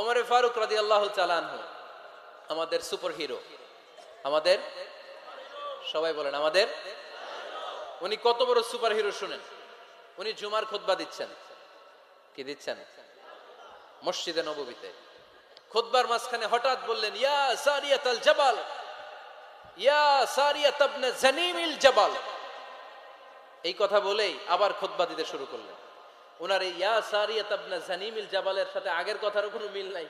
ওমরে ফারুক রাজি আল্লাহ চালানহু আমাদের সুপার হিরো আমাদের, সবাই বলেন, আমাদের, উনি কত বড় সুপার হিরো শুনেন, উনি জুমার খুতবা দিচ্ছেন, কি দিচ্ছেন? মসজিদে নববীতে, খুতবার মাঝখানে হঠাৎ বললেন, ইয়া সারিয়াত আল জাবাল, ইয়া সারিয়াত আবনে জানিমিল জাবাল। এই কথা বলেই আবার খুতবা দিতে শুরু করলেন। ওনার এই ইয়া সারিয়াত আবনে জানিমিল জাবালের সাথে আগের কথারও কোনো মিল নাই।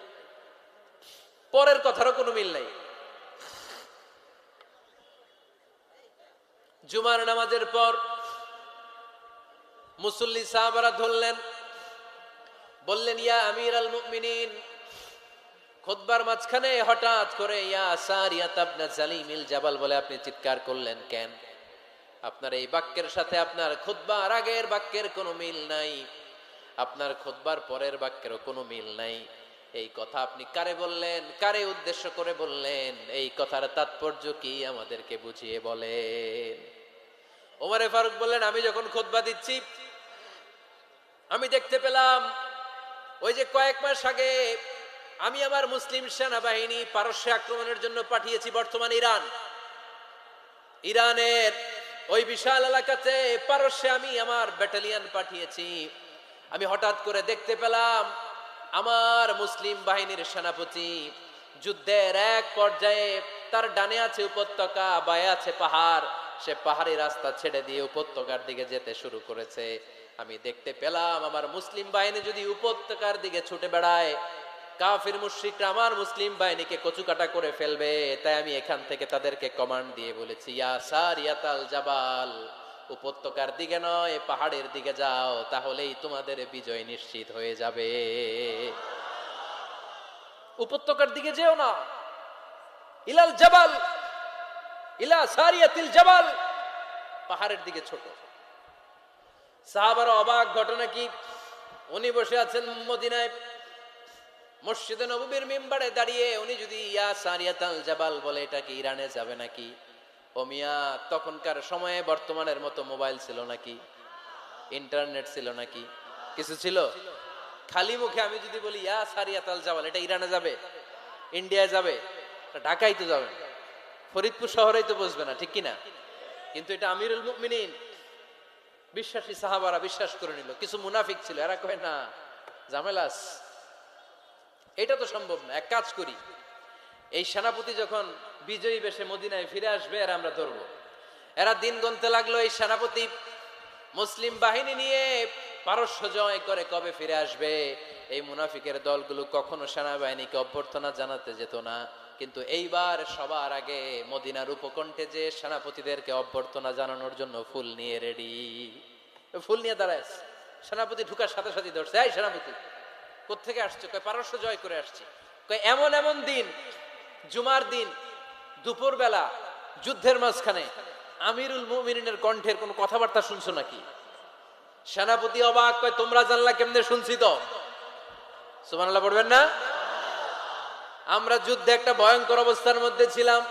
পরের কথারও কোনো মিল নাই। জুমার নামাজের পর মুসল্লি সাহাবারা ধরলেন, বললেন, ইয়া আমির আল মুমিনিন। খুতবার মাঝখানে হঠাৎ করে ইয়া সারিয়াত আবনা জালিমিল জাবাল বলে আপনি চিৎকার করলেন কেন? আপনার এই বাক্যের সাথে আপনার খুতবার আগের বাক্যের কোনো মিল নাই। আপনার খোদবার পরের বাক্যেরও কোনো মিল নাই। এই কথা আপনি কারে বললেন? কারে উদ্দেশ্য করে বললেন? এই কথার তাৎপর্য কি আমাদেরকে বুঝিয়ে বলেন? ওমারে ফারুক বললেন, আমি যখন খুতবা দিচ্ছি, আমি দেখতে পেলাম, ওই যে কয়েক মাস আগে আমি আমার মুসলিম সেনাবাহিনী পারস্য আক্রমণের জন্য পাঠিয়েছি বর্তমান ইরান। ইরানের ওই বিশাল এলাকাতে পারস্যে আমি আমার ব্যাটালিয়ান পাঠিয়েছি। আমি হঠাৎ করে দেখতে পেলাম আমার মুসলিম বাহিনীর সেনাপতি যুদ্ধের এক পর্যায়ে তার ডানে আছে উপত্যকা, বায়ে আছে পাহাড়। সে পাহাড়ি রাস্তা ছেড়ে দিয়ে উপত্যকার দিকে যেতে শুরু করেছে। আমি দেখতে পেলাম আমার মুসলিম বাহিনী যদি উপত্যকার দিকে ছুটে বেড়ায়, কাফির মুশ্রিকরা আমার মুসলিম বাহিনীকে কচুকাটা করে ফেলবে। তাই আমি এখান থেকে তাদেরকে কমান্ড দিয়ে বলেছি, ইয়া সার ইয়াতাল জাবাল। উপত্যকার দিকে নয় পাহাড়ের দিকে যাও, তাহলেই তোমাদের বিজয় নিশ্চিত হয়ে যাবে। উপত্যকার দিকে যেও না। ইলাল জাবাল, ইলা সারিয়াতিল জাবাল, পাহাড়ের দিকে ছোট। সাহাবার অবাক, ঘটনা কি? উনি বসে আছেন মদিনায়। মসজিদে নবীর মেম্বারে দাঁড়িয়ে উনি যদি ইয়া সারিয়াতাল জাবাল বলে, এটা কি ইরানে যাবে নাকি? ও মিয়া, তখনকার সময়ে বর্তমানের মতো মোবাইল ছিল নাকি? ইন্টারনেট ছিল নাকি? কিছু ছিল? খালি মুখে আমি যদি বলি, ইয়া সারিয়াতাল জাবাল এটা ইরানে যাবে? ইন্ডিয়ায় যাবে? ঢাকায় তো যাবে ফরিদপুর শহরেই তো বসবে না, ঠিক কি না? কিন্তু এটা আমিরুল মুমিনিন, বিশ্বাসী সাহাবারা বিশ্বাস করে নিল। কিছু মুনাফিক ছিল, এরা কয়, না জামেলাস এটা তো সম্ভব না, এক কাজ করি। এই সেনাপতি যখন বিজয়ী বেশে মদিনায় ফিরে আসবে, এরা আমরা ধরবো। এরা দিন গুনতে লাগল এই সেনাপতি মুসলিম বাহিনী নিয়ে, পারস্য জয় করে কবে ফিরে আসবে? এই মুনাফিকের দলগুলো কখনো সেনাবাহিনীকে অভ্যর্থনা জানাতে যেত না, কিন্তু এইবার সবার আগে মদিনার উপকণ্ঠে যে সেনাপতিদেরকে অভ্যর্থনা জানানোর জন্য ফুল নিয়ে রেডি। ফুল নিয়ে দাঁড়ায় সেনাপতি ঢুকার সাথে সাথে ধরছে, এই সেনাপতি কোথেকে আসছে? কয়, পারস্য জয় করে আসছে। কয়, এমন এমন দিন, জুমার দিন দুপুর বেলা যুদ্ধের মাঝখানে আমিরুল মুমিনের কণ্ঠের কোনো কথাবার্তা শুনছো নাকি? সেনাপতি অবাক কয়, তোমরা জানলা কেমনে শুনছি তো? সুবহানাল্লাহ, পড়বেন না? আমরা যুদ্ধে একটা ভয়ঙ্কর অবস্থার মধ্যে ছিলাম।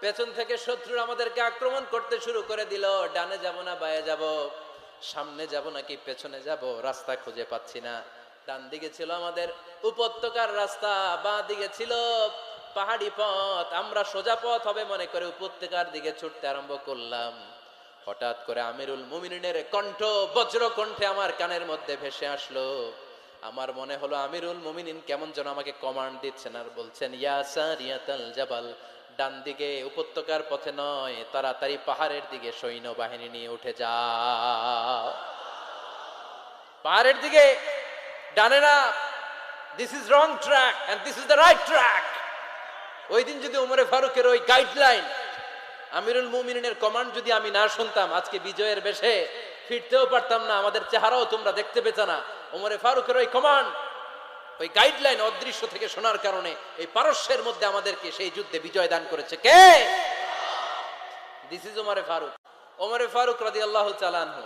পেছন থেকে শত্রুর আমাদেরকে আক্রমণ করতে শুরু করে দিল। ডানে যাব না, বায়ে যাব? সামনে যাব নাকি পেছনে যাব? রাস্তা খুঁজে পাচ্ছি না। ডান দিকে ছিল আমাদের উপত্যকার রাস্তা বাঁ দিকে ছিল পাহাড়ি পথ, আমরা সোজা পথ হবে মনে করে উপত্যকার দিকে ছুটতে আরম্ভ করলাম। হঠাৎ করে আমিরুল মুমিনের কণ্ঠ বজ্র কণ্ঠে আমার কানের মধ্যে ভেসে আসলো। আমার মনে হলো আমিরুল মুমিনিন কেমন যেন আমাকে কমান্ড দিচ্ছেন আর বলছেন জাবাল। ডান দিকে উপত্যকার পথে নয়, তাড়াতাড়ি পাহাড়ের দিকে সৈন্য বাহিনী নিয়ে উঠে যাও। পাহাড়ের দিকে ডানে না this is wrong track this is the right track ওই দিন যদি উমরে ফারুকের ওই গাইডলাইন আমিরুল মুমিনের কমান্ড যদি আমি না শুনতাম, আজকে বিজয়ের বেশে ফিরতেও পারতাম না, আমাদের চেহারাও তোমরা দেখতে পেতে না। উমরে ফারুকের ওই কমান্ড ওই গাইডলাইন অদৃশ্য থেকে শোনার কারণে এই পারস্যের মধ্যে আমাদেরকে সেই যুদ্ধে বিজয় দান করেছে। কে? দিস ইজ ওমরে ফারুক। ওমরে ফারুক রাদিয়াল্লাহু চালানহু